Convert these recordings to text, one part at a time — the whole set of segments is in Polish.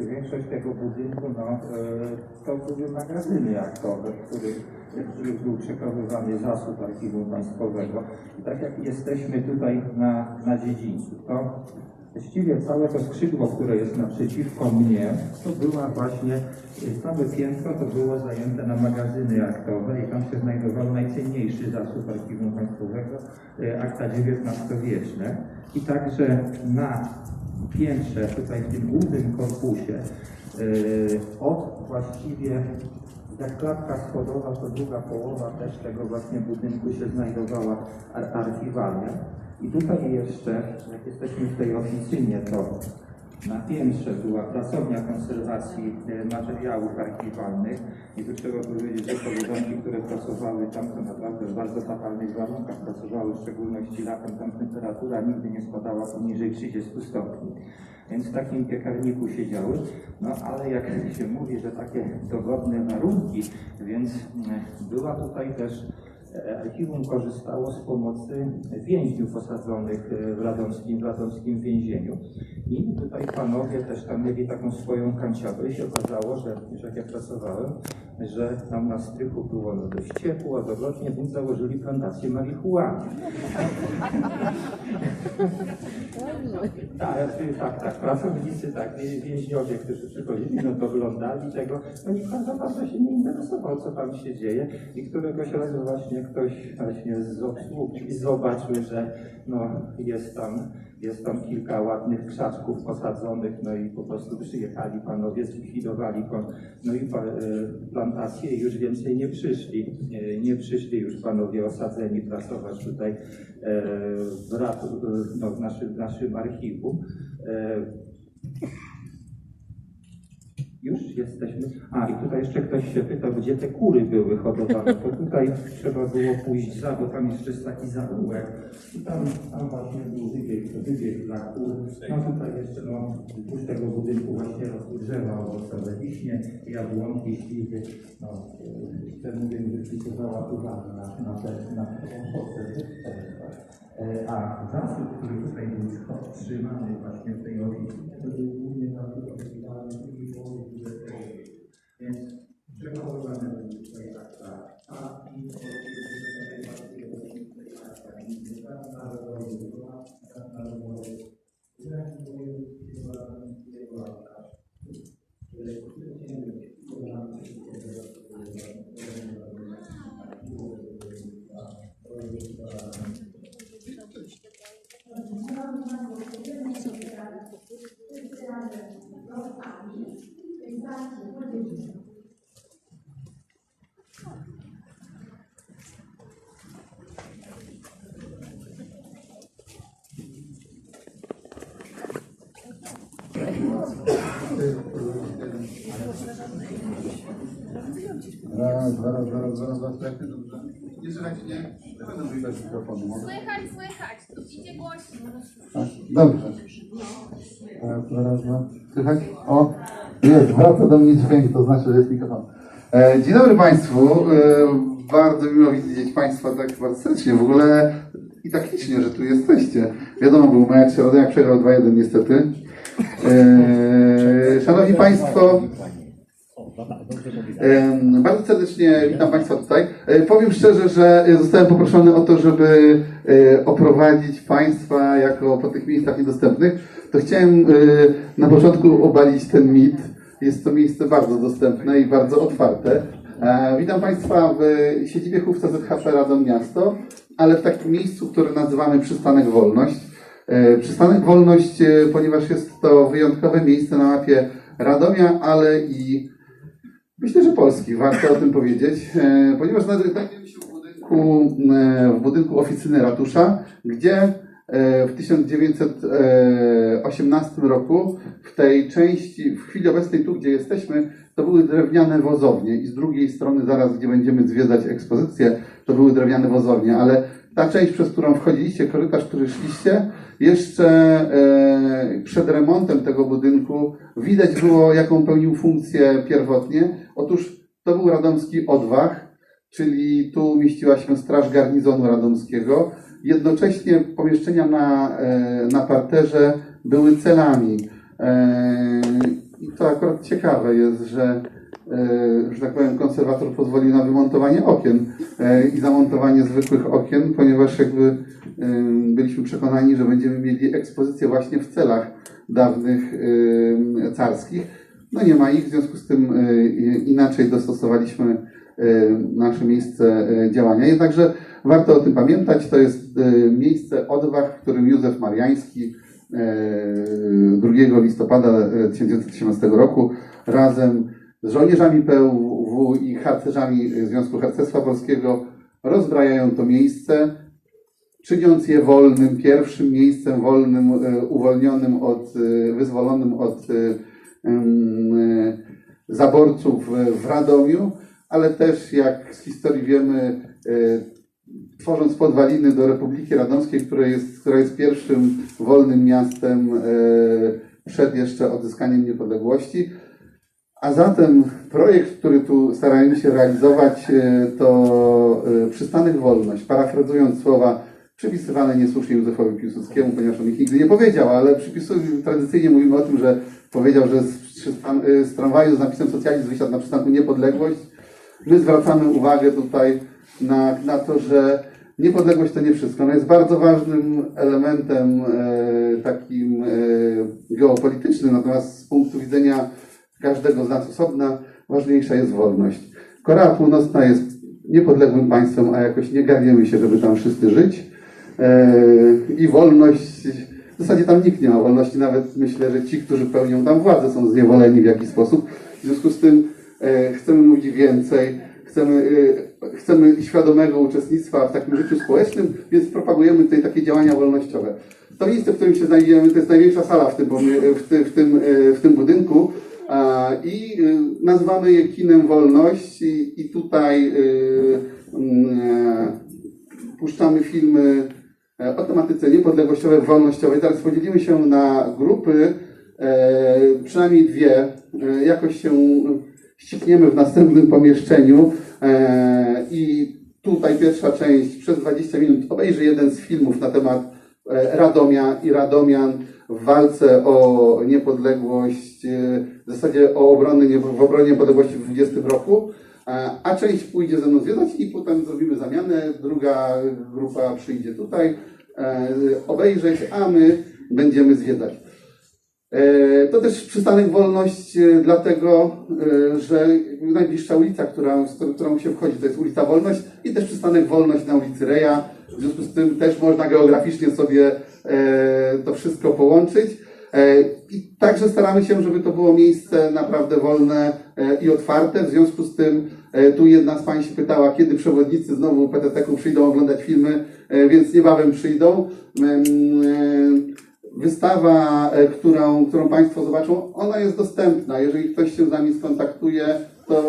większość, tego budynku no, e, to były magazyny aktowe, w których był przechowywany zasób archiwum państwowego. I tak jak jesteśmy tutaj na, na dziedzińcu, to właściwie całe to skrzydło, które jest naprzeciwko mnie, to była właśnie, e, całe piętro to było zajęte na magazyny aktowe i tam się najcenniejszy zasób archiwum państwowego, e, akta XIX-wieczne. I także na piętrze, tutaj w tym głównym korpusie, yy, od właściwie jak klatka schodowa, to druga połowa też tego właśnie budynku się znajdowała ar-. I tutaj jeszcze, jak jesteśmy w tej oficynie, to na piętrze była pracownia konserwacji e, materiałów archiwalnych i tu trzeba powiedzieć, że koleżanki, które pracowały tam, to naprawdę w bardzo fatalnych warunkach pracowały, w szczególności latem, tam temperatura nigdy nie spadała poniżej 30 stopni. Więc w takim piekarniku siedziały, no ale jak się mówi, że takie dogodne warunki, więc e, była tutaj też Archiwum korzystało z pomocy więźniów osadzonych e, w radomskim, w radomskim więzieniu. I tutaj panowie też tam mieli taką swoją kanciapę i się okazało, że już jak ja pracowałem, że tam na strychu było no dość ciepło, dogodnie, więc założyli plantację marihuany. Tak, tak, tak, pracownicy, tak, wie- więźniowie, którzy przychodzili, no to tego, no nikt za bardzo się nie interesował, co tam się dzieje i któregoś razu właśnie ktoś właśnie z obsługi zobaczył, że no jest tam, jest tam kilka ładnych krzaczków posadzonych, no i po prostu przyjechali panowie, zlikwidowali kon, no i e, plantacje już więcej nie przyszli, E, nie przyszli już panowie osadzeni pracować tutaj e, w, e, no, w, naszym, w naszym archiwum. Już jesteśmy. A i tutaj jeszcze ktoś się pytał, gdzie te kury były hodowane. To tutaj trzeba było pójść za, bo tam jeszcze jest taki zaułek. I tam, tam właśnie był wybieg, wybieg dla kur. No tutaj jeszcze no, wzdłuż tego budynku właśnie rosły drzewa owocowe, wiśnie, jabłonki, śliwy. No, ten budynek wypisywała uwagę na, na te, na te owoce. E, A zasób, który tutaj był trzymany właśnie w tej oficie, to był głównie zasób oficjalny Grazie. Raz, zaraz, zaraz, zaraz, zaraz, jak dobrze? Nie słychać, nie? Nie będę z mikrofonu, może? Słychać, słychać, tu idzie głośno. Tak, Dobrze. Raz, zaraz, zaraz. Słychać? O, jest, wraca do mnie dźwięk, to znaczy, że jest mikrofon. E, dzień dobry Państwu. E, bardzo miło widzieć Państwa tak bardzo serdecznie. W ogóle i tak licznie, że tu jesteście. Wiadomo, był mecz, Radomiak przegrał 2-1 niestety. E, szanowni Państwo, Em, Bardzo serdecznie witam Państwa tutaj. E, Powiem szczerze, że zostałem poproszony o to, żeby oprowadzić Państwa jako po tych miejscach niedostępnych. To chciałem na początku obalić ten mit. Jest to miejsce bardzo dostępne i bardzo otwarte. Witam Państwa w siedzibie chówca ZHP Radom Miasto, ale w takim miejscu, które nazywamy Przystanek Wolność. E, Przystanek Wolność, e, ponieważ jest to wyjątkowe miejsce na mapie Radomia, ale i Myślę, że Polski, warto o tym powiedzieć, e, ponieważ znajdujemy się w budynku, w budynku oficyny ratusza, gdzie w 1918 roku w tej części, w chwili obecnej tu, gdzie jesteśmy, to były drewniane wozownie. I z drugiej strony zaraz, gdzie będziemy zwiedzać ekspozycję, to były drewniane wozownie, ale ta część, przez którą wchodziliście, korytarz, który szliście, jeszcze e, przed remontem tego budynku widać było, jaką pełnił funkcję pierwotnie. Otóż to był radomski odwach, czyli tu mieściła się Straż Garnizonu Radomskiego. Jednocześnie pomieszczenia na, e, na parterze były celami. E, i to akurat ciekawe jest, że, że tak powiem, konserwator pozwolił na wymontowanie okien e, i zamontowanie zwykłych okien, ponieważ jakby e, byliśmy przekonani, że będziemy mieli ekspozycję właśnie w celach dawnych e, carskich. No nie ma ich, w związku z tym e, inaczej dostosowaliśmy e, nasze miejsce e, działania. Jednakże warto o tym pamiętać, to jest e, miejsce odwag, w którym Józef Mariański e, 2 listopada e, 1918 roku razem żołnierzami PUW i harcerzami Związku Harcerstwa Polskiego rozbrajają to miejsce, czyniąc je wolnym, pierwszym miejscem wolnym, e, uwolnionym od, e, wyzwolonym od e, zaborców w Radomiu, ale też jak z historii wiemy, tworząc podwaliny do Republiki Radomskiej, która jest, która jest pierwszym wolnym miastem przed jeszcze odzyskaniem niepodległości. A zatem projekt, który tu staramy się realizować, e, to e, przystanek wolność. Parafrazując słowa przypisywane niesłusznie Józefowi Piłsudskiemu, ponieważ on ich nigdy nie powiedział, ale przypisuje, tradycyjnie mówimy o tym, że powiedział, że z, e, z tramwaju z napisem socjalizm wysiadł na przystanku niepodległość. My zwracamy uwagę tutaj na, na to, że niepodległość to nie wszystko. Ona jest bardzo ważnym elementem e, takim e, geopolitycznym, natomiast z punktu widzenia każdego z nas osobna ważniejsza jest wolność. Korea Północna jest niepodległym państwem, a jakoś nie garniemy się, żeby tam wszyscy żyć. E, I wolność, w zasadzie tam nikt nie ma wolności, nawet myślę, że ci, którzy pełnią tam władzę, są zniewoleni w jakiś sposób. W związku z tym e, chcemy mówić więcej, chcemy, e, chcemy świadomego uczestnictwa w takim życiu społecznym, więc propagujemy tutaj takie działania wolnościowe. To miejsce, w którym się znajdujemy, to jest największa sala w tym, w ty, w tym, w tym budynku i e, nazywamy je kinem wolność i, tutaj mm, e, puszczamy filmy e, o tematyce niepodległościowej, wolnościowej. Teraz podzielimy się na grupy, e, przynajmniej dwie. Jakoś się ścikniemy w następnym pomieszczeniu i tutaj pierwsza część przez 20 minut obejrzy jeden z filmów na temat Radomia i Radomian w walce o niepodległość, e, w zasadzie o obronę, w obronie niepodległości w 20 roku. E, A część pójdzie ze mną zwiedzać i potem zrobimy zamianę. Druga grupa przyjdzie tutaj e, obejrzeć, a my będziemy zwiedzać. To też przystanek Wolność, dlatego, że najbliższa ulica, która, z którą- się wchodzi, to jest ulica Wolność i też przystanek Wolność na ulicy Reja. W związku z tym też można geograficznie sobie to wszystko połączyć. E, I także staramy się, żeby to było miejsce naprawdę wolne e, i otwarte. W związku z tym e, tu jedna z Pań się pytała, kiedy przewodnicy znowu PTT-ku przyjdą oglądać filmy, e, więc niebawem przyjdą. E, Wystawa, e, którą, którą Państwo zobaczą, ona jest dostępna. Jeżeli ktoś się z nami skontaktuje, to e,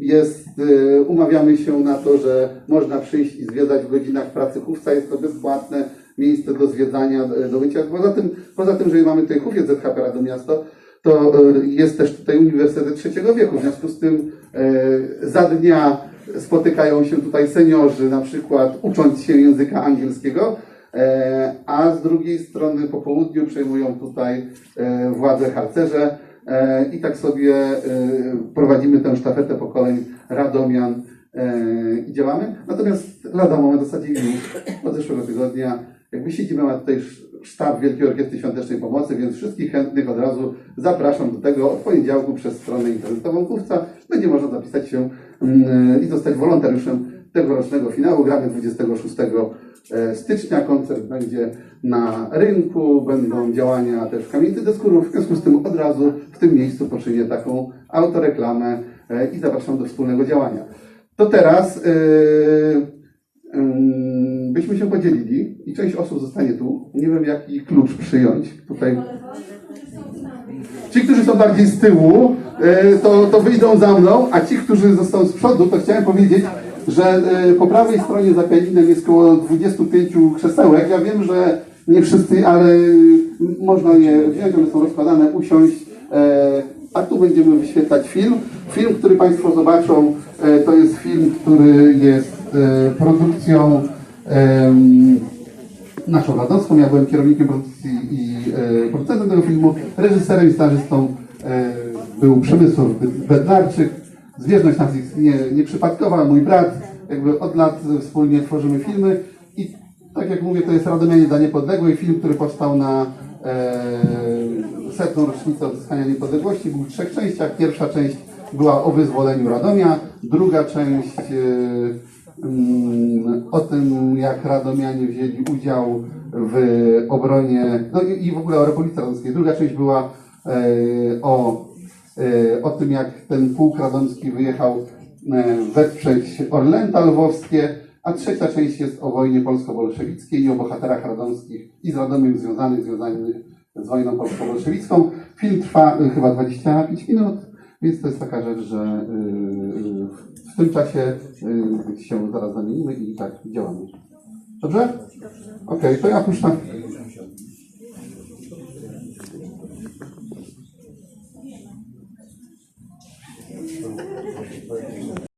jest, e, umawiamy się na to, że można przyjść i zwiedzać w godzinach pracy chówca. Jest to bezpłatne miejsce do zwiedzania, e, do bycia. Poza tym, poza tym, że mamy tutaj chówiec ZHP Rado Miasto, to e, jest też tutaj Uniwersytet Trzeciego Wieku. W związku z tym e, za dnia spotykają się tutaj seniorzy, na przykład ucząc się języka angielskiego, a z drugiej strony po południu przejmują tutaj władzę harcerze i tak sobie prowadzimy tę sztafetę pokoleń Radomian i działamy. Natomiast lada moment, w zasadzie już od zeszłego tygodnia, jakby siedzimy, ma tutaj sz- sztab Wielkiej Orkiestry Świątecznej Pomocy, więc wszystkich chętnych od razu zapraszam do tego od poniedziałku przez stronę internetową Kówca. Będzie można zapisać się mm, i zostać wolontariuszem tegorocznego finału. Gramy 26 e, stycznia. Koncert będzie na rynku, będą działania też w kamienicy Deskurów. W związku z tym od razu w tym miejscu poczynię taką autoreklamę e, i zapraszam do wspólnego działania. To teraz e, ym, byśmy się podzielili i część osób zostanie tu. Nie wiem, jaki klucz przyjąć. Tutaj Ci, którzy są bardziej z tyłu, e, to, to wyjdą za mną, a ci, którzy zostaną z przodu, to chciałem powiedzieć, że e, po prawej stronie za pianinem jest około 25 krzesełek. Ja wiem, że nie wszyscy, ale można je wziąć, one są rozkładane, usiąść. e, A tu będziemy wyświetlać film. Film, który Państwo zobaczą, to jest film, który jest produkcją naszą radomską. Ja byłem kierownikiem produkcji i e, producentem tego filmu, reżyserem i stażystą e, był Przemysław Bednarczyk. Zwierzchność nas nie, nieprzypadkowa, mój brat, jakby od lat wspólnie tworzymy filmy i tak jak mówię, to jest Radomianie dla Niepodległej, film, który powstał na e, setną rocznicę odzyskania niepodległości, był w trzech częściach. Pierwsza część była o wyzwoleniu Radomia, druga część e, o tym, jak Radomianie wzięli udział w obronie, no i, i w ogóle o Republice Radomskiej. Druga część była e, o, e, o tym, jak ten pułk radomski wyjechał e, wesprzeć Orlęta lwowskie, a trzecia część jest o wojnie polsko-bolszewickiej i o bohaterach radomskich i z Radomiem związanych, związanych z wojną polsko-bolszewicką. Film trwa chyba 25 minut, więc to jest taka rzecz, że y, y, w tym czasie y, się zaraz zamienimy i tak działamy. Dobrze? Okej, to ja puszczam.